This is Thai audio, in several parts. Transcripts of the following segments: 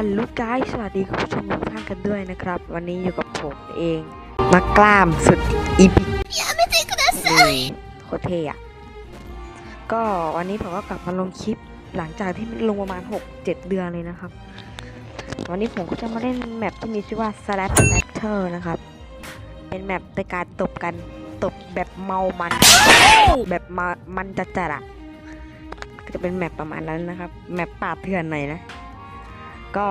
ฮัลโหลกายสวัสดีคุณผู้ชมทุกท่านกันด้วยนะครับ วันนี้อยู่กับผมเองมักกล้ามสุดอีพิกโคตรเท่อะก็วันนี้ผมก็กลับมาลงคลิปหลังจากที่มันลงประมาณ 6-7 เดือนเลยนะครับ วันนี้ผมก็จะมาเล่นแมปที่มีชื่อว่า Slap Battle นะครับ เป็นแมปในการตบกันตบแบบเมามัน แบบมามันจัดจัดๆอะก็จะเป็นแมปประมาณนั้นนะครับ แมปป่าบเถื่อนหน่อยนะ ก็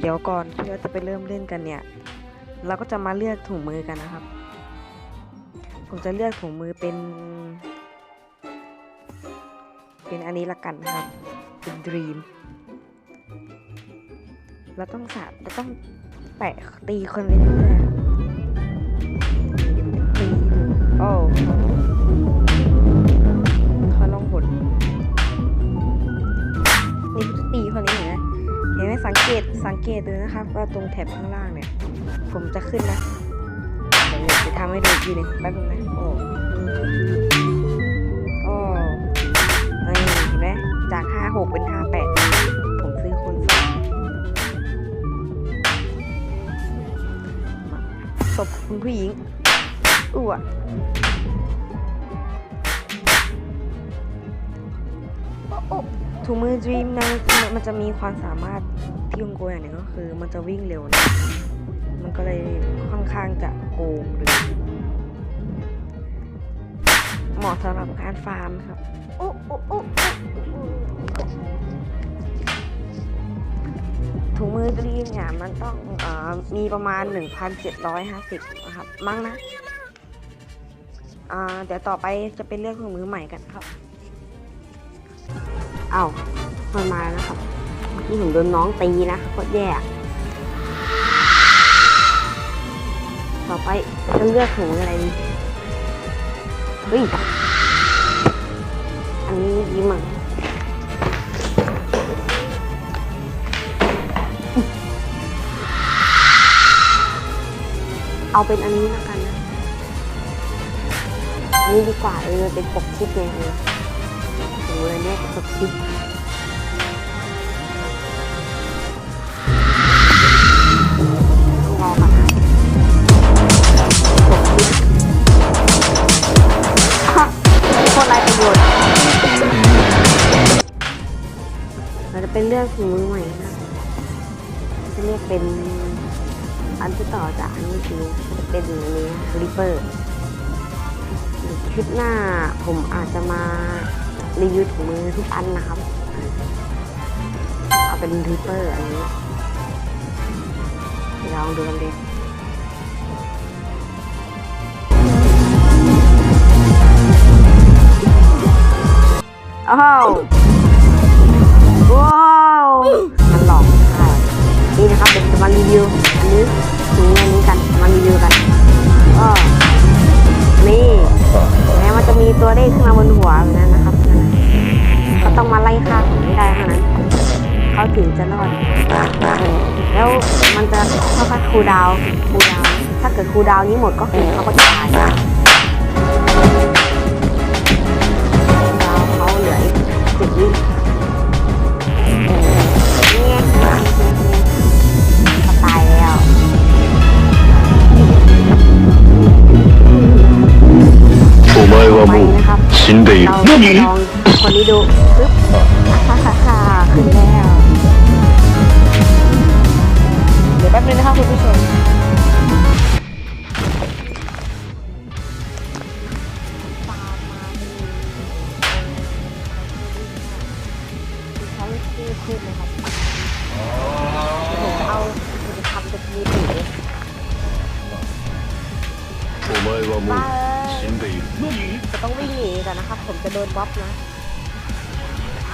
เดี๋ยวก่อนที่เราจะไปเริ่มเล่นกันเนี่ย เราก็จะมาเลือกถุงมือกันนะครับ ผมจะเลือกถุงมือเป็น เป็นอันนี้ละกันนะครับ เป็นดรีมเราต้องสาเราต้องแปะตีคนไปเรื่อยๆตีโอ้ เกตสังเกตดูนะครับว่าตรงแถบข้างล่างเนี่ย ผมจะขึ้นนะเดี๋ยวจะทำให้ดูอีกทีหนึงแป๊บนึงนะโอ้โอ้นี่เห็นไหมจากห้าหกเป็นห้าแปดผมซื้อคนสองศพคุณผู้หญิงอ้วโอ้โอ้ถุงมือ Dream นะมันจะมีความสามารถ ที่โกงอย่างหนึ่งก็คือมันจะวิ่งเร็วนะ มันก็เลยค่อนข้างจะโกงหรือเหมาะสำหรับการฟาร์มครับโอ้โอ้โอ้โอ้โอ้ถุงมือ Dream เนี่ยมันต้องออมีประมาณ 1,750 นะครับ มั้งนะเดี๋ยวต่อไปจะเป็นเรื่องถุงมือใหม่กันครับ เอ้ามันมาแล้วนะครับ นี่ผมโดนน้องตีนะโคตรแย่ ต่อไปจะเลือกถุงอะไรดีเฮ้ยอันนี้ดีมั้งเอาเป็นอันนี้แล้วกันนะ อันนี้ดีกว่าเออเป็นปกคลิปไงเออโอ้ยเนี่ยปกคลิป เป็นเรื่องของมือใหม่นะจะเรียกเป็นอันที่ต่อจากอันนี้คือจะเป็นอันนี้ริปเปอร์คลิปหน้าผมอาจจะมารีวิวถุงมือทุกอันนะครับ เอาเป็นริปเปอร์อันนี้ลองดูกันดิอ้าว นี่นะครับเดี๋ยวจะมารีวิวอันนี้ถึงในนี้กันมารีวิวกันก็นี่แม้มันจะมีตัวเลขขึ้นมาบนหัวแบบนั้นนะครับก็ต้องมาไล่ฆ่าผมให้ได้เท่านั้นเขาถึงจะรอดแล้วมันจะค่อยๆคูดาวน์คูดาวถ้าเกิดคูดาวนี้หมดก็คือเขาก็จะตายคูดาวเขาเหลืออีกสิบวิ ลองคนนี้ดูปึ๊บฮ่าฮ่าฮ่าขึ้นแล้ว เดี๋ยวแป๊บนึงนะคะคุณผู้ชมเขาชื่อขึ้นนะครับผมจะเอาผมจะทำเป็นมีปีโอ้า ต้องวิ่งหนีกันนะครับ ผมจะโดนบ๊อบนะ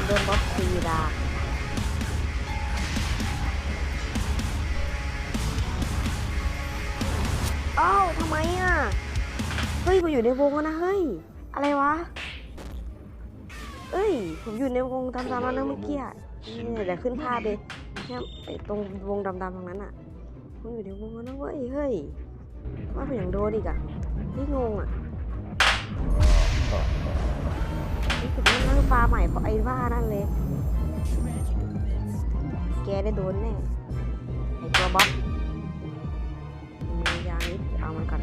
โดนบ๊อบตีดาอ้าวทำไมอะ เฮ้ยผมอยู่ในวงแล้วนะ เฮ้ย อะไรวะ เอ้ย ผมอยู่ในวงดำๆแล้วนะเมื่อกี้อะนี่เดี๋ยวขึ้นภาพเลยเนี่ยไอตรงวงดำๆตรงนั้นอะ ผมอยู่ในวงแล้วนะเว้ย เฮ้ย ว่าผมยังโดนอีกอะนี่งงอะ นี่ผมนั่งฟ้าใหม่เพราะไอ้ว่านั่นเลย เก แกได้โดนแน่ไอตัวบ๊อบมียางนิดเอามันก่อน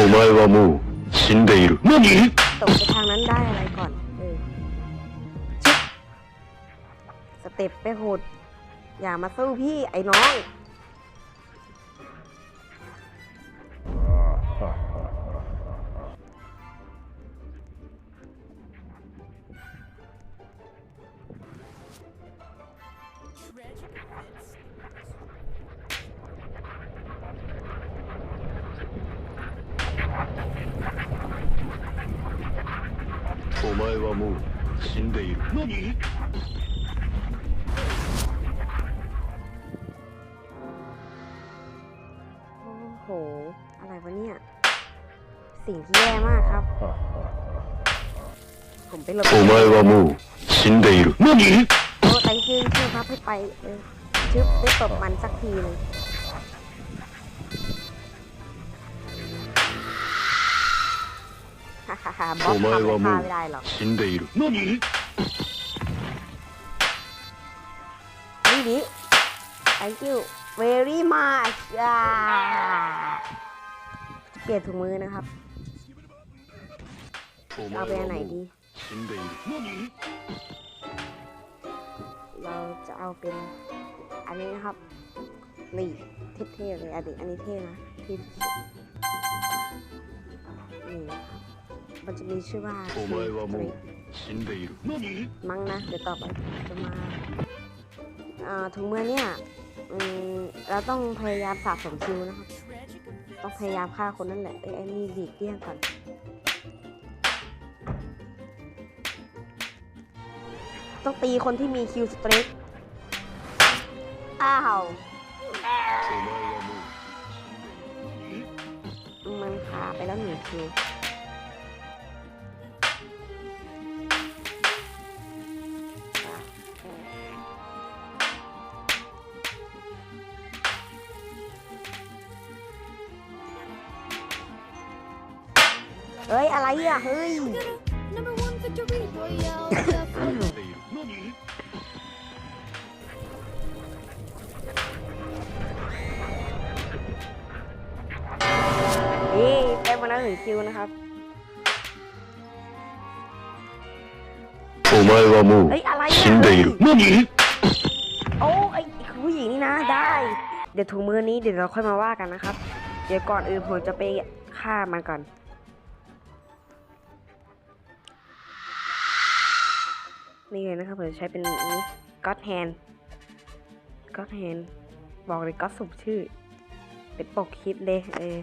お前はもう死んでいる何 ตกไปทางนั้นได้อะไรก่อน เออชึบสเต็ปไปโหด อย่ามาสู้พี่ไอ้น้อง お前はもう死んでいる何 โอ้โห อะไรวะเนี่ย สิ่งที่แย่มากครับ ผมไปหลบ お前はもう死んでいる何 โอ้ thank you ที่ครับให้ไปเออชึบได้ตบมันสักทีหนึง ฮ่าฮ่าฮ่าบอส お前 ทำ は ให้ も ฆ่า う ไม่ได้หรอก 死んでいる何 นี่ดิ thank you very much อ่าเปลี่ยนถุงมือนะครับ お เอา 前 ไปอันไหน はも ดี う死んでいる何 เราจะเอาเป็นอันนี้นะครับ นี่เท่ๆเลยอันนี้อันนี้เท่นะที่สุดนี่นะครับ มันจะมีชื่อว่ามั้งนะ เดี๋ยวต่อไปจะมาถุงมือเนี่ยเราต้องพยายามสะสมคิวนะครับ ต้องพยายามฆ่าคนนั่นแหละเอ้ยนี่ดีเดี่ยงก่อนต้องตีคนที่มีคิวสตรีทอ้าว มันขาไปแล้วหนึ่งคิว อะไรอ่ะ เฮ้ย Number one victory royale. 死んでいる何 นี่ได้มาแล้วหนึ่งคิวนะครับ お前はもう เฮ้ย อะไร 死 อ่ะ んで เฮ้ย いる何 โอ้ไอ้ผู้หญิงนี่นะ ได้ เดี๋ยวถุงมือนี้เดี๋ยวเราค่อยมาว่ากันนะครับ เดี๋ยวก่อนอื่นผมจะไปฆ่ามันก่อน นี่เลยนะครับผมจะใช้เป็นนี้ก็อดแฮนก็อดแฮนบอกเลยก็สุบชื่อ เป็นปกคลิปเลยเออ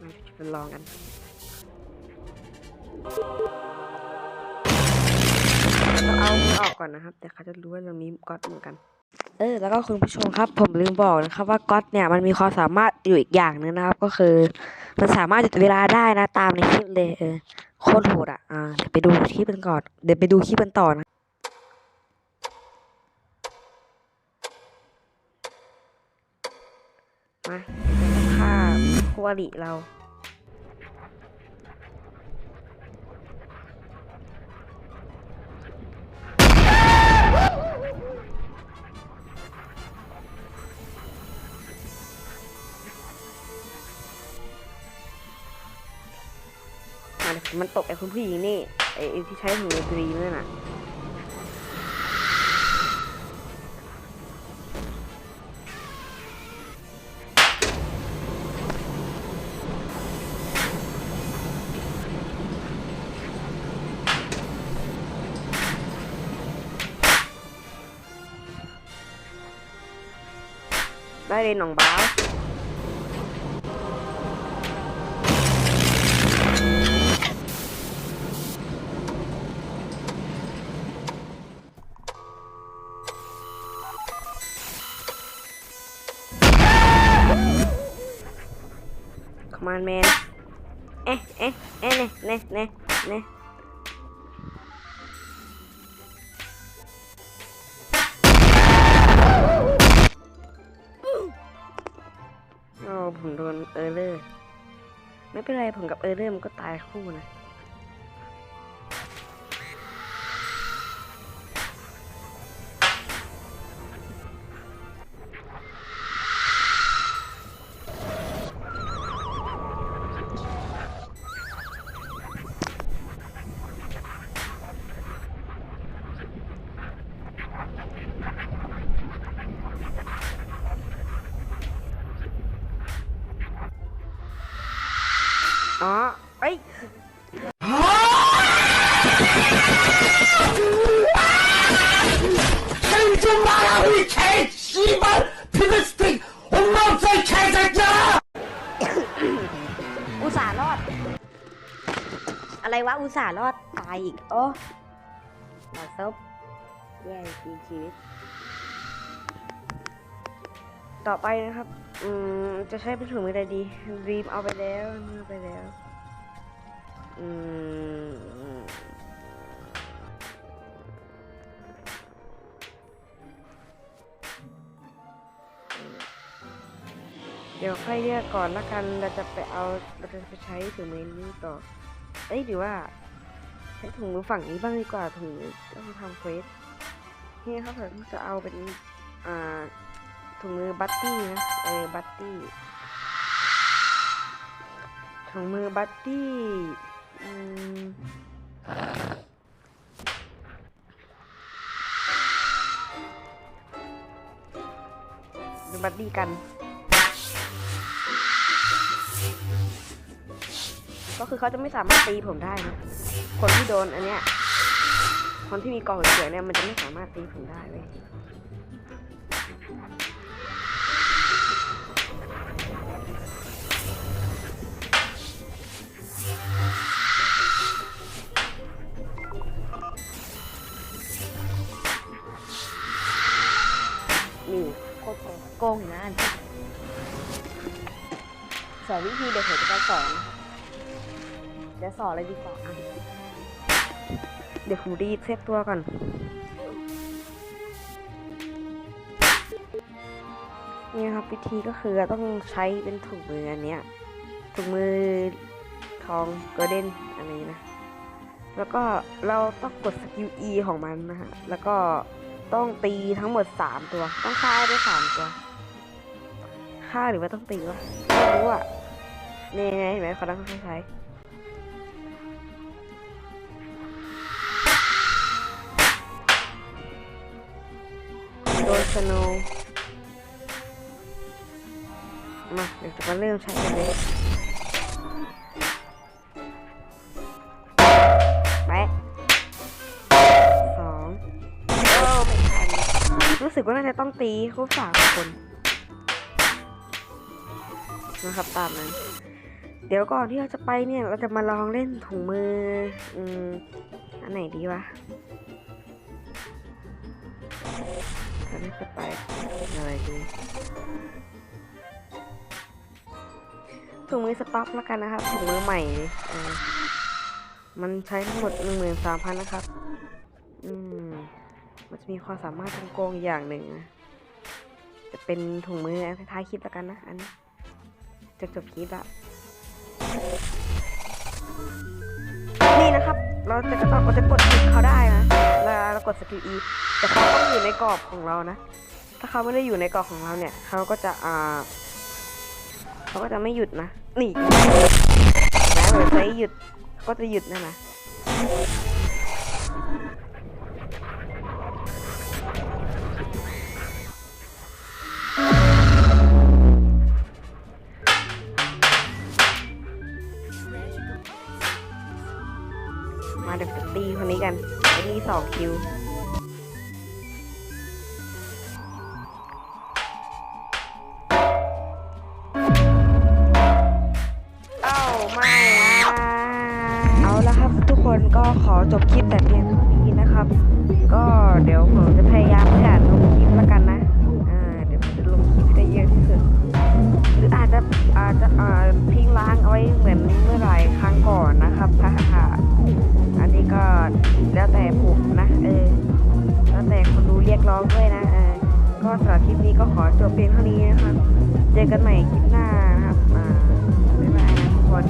มาจะไปลองกันต้องเอาออกก่อนนะครับ แต่เขาจะรู้ว่าเรามีก๊อตเหมือนกันเออแล้วก็คุณผู้ชมครับผมลืมบอกนะครับว่าก๊อตเนี่ยมันมีความสามารถอยู่อีกอย่างหนึงนะครับก็คือ มันสามารถหยุดเวลาได้นะตามในคลิปเลยเออโคตรโหดอะอ่าเดี๋ยวไปดูคลิปกันก่อนเดี๋ยวไปดูคลิปกันต่อนะมาฆ่าคู่อริเรา อะเดี๋ยวมันตกไอ้คุณผู้หญิงนี่ไอ้ที่ใช้ถุงดนตรีนั่นน่ะได้เลยหนองบ้า มมานแมนเอ๊ะเอ๊ะเอ๊ะเน่เน่เน่เน่โอ้ผมโดนเออร์เลอร์ ไม่เป็นไรผมกับเออร์เลอร์มันก็ตายคู่นะ อ๋อเอ้ย 생좀 마라 이 개씨발 피드스틱 엄마 없어 이 개새끼야 อุตส่าห์รอด อะไรวะ อุตส่าห์รอด ตายอีก โอ้บาดซบแย่จริงชีวิต ต่อไปนะครับ อืม จะใช้เป็นถุงมือใดดีรีมเอาไปแล้วเอาไปแล้ว อืม เดี๋ยวค่อยเลือกก่อนละกัน เราจะไปเอา เราจะไปใช้ถุงมือนี้ต่อ เอ้ยหรือว่าใช้ถุงมือฝั่งนี้บ้างดีกว่าถุงมือต้องทำเควสนี่ครับผมจะเอาเป็น อ่า ถุงมือบัตตี้นะ เออ บัตตี้ ถุงมือบัตตี้อืมดูบัตตี้กัน ก็คือเขาจะไม่สามารถตีผมได้นะ คนที่โดนอันเนี้ย คนที่มีกองเขียเนี่ยมันจะไม่สามารถตีผมได้เลย โกงอยู่นะอันสอนวิธีเดี๋ยวผมจะไปสอนนะครับเดี๋ยวสอนเลยดีกว่าอะเดี๋ยวผมรีดเซตตัวก่อนนี่ครับวิธีก็คือต้องใช้เป็นถุงมืออันเนี้ยถุงมือทองโกลเด้นอันนี้นะ แล้วก็เราต้องกดสกิล E ของมันนะฮะ แล้วก็ต้องตีทั้งหมด 3 ตัว ต้องฆ่าให้ได้3ตัว ฆ่าหรือว่าต้องตีวะไม่รู้อะนี่ไงเห็นไหมเขาต้องค่อยๆใช้โดนสโนว์มาเดี๋ยวจะมาเริ่มใช้กันเลยไปสองโอ้ไม่ทันรู้สึกว่าน่าจะต้องตีครบสามคน นะครับ ตามนั้นเดี๋ยวก่อนที่เราจะไปเนี่ยเราจะมาลองเล่นถุงมืออืมอันไหนดีวะอันนี้จะไปอะไรดีถุงมือสต็อกแล้วกันนะครับถุงมือใหม่มันใช้ทั้งหมดหนึ่งหมื่นสามพันนะครับ อืม มันจะมีความสามารถทางโกงอีกอย่างหนึ่งนะ จะเป็นถุงมืออันท้ายคลิปแล้วกันนะ อันนี้ จะจบคลิปละนี่นะครับ เราจะกระตอกเราจะกดคลิกเขาได้นะแล้วเรากดสกิล E แต่เขาต้องอยู่ในกรอบของเรานะ ถ้าเขาไม่ได้อยู่ในกรอบของเราเนี่ยเขาก็จะอ่าเขาก็จะไม่หยุดนะนี่แล้วเวใช้หยุดก็จะหยุดนะนะ 2 คิว เอาไม่เอาละครับทุกคนก็ขอจบคลิปแต่เพียงเท่านี้นะครับ ก็เดี๋ยวผมจะพยายามไม่อ่านลงคลิปละกันนะอ่าเดี๋ยวจะลงคลิปได้เยอะที่สุดหรืออาจจะอาจจะอ่าทิ้งล้างเอาไว้เหมือนเมื่อไหร่ครั้งก่อนนะครับถ้าห อันนี้ก็แล้วแต่ผมนะ เออ แล้วแต่คนดูเรียกร้องด้วยนะ เออ ก็สำหรับคลิปนี้ก็ขอจบเพียงเท่านี้นะครับ เจอกันใหม่คลิปหน้านะครับ อ่าบ๊ายบายนะทุกคน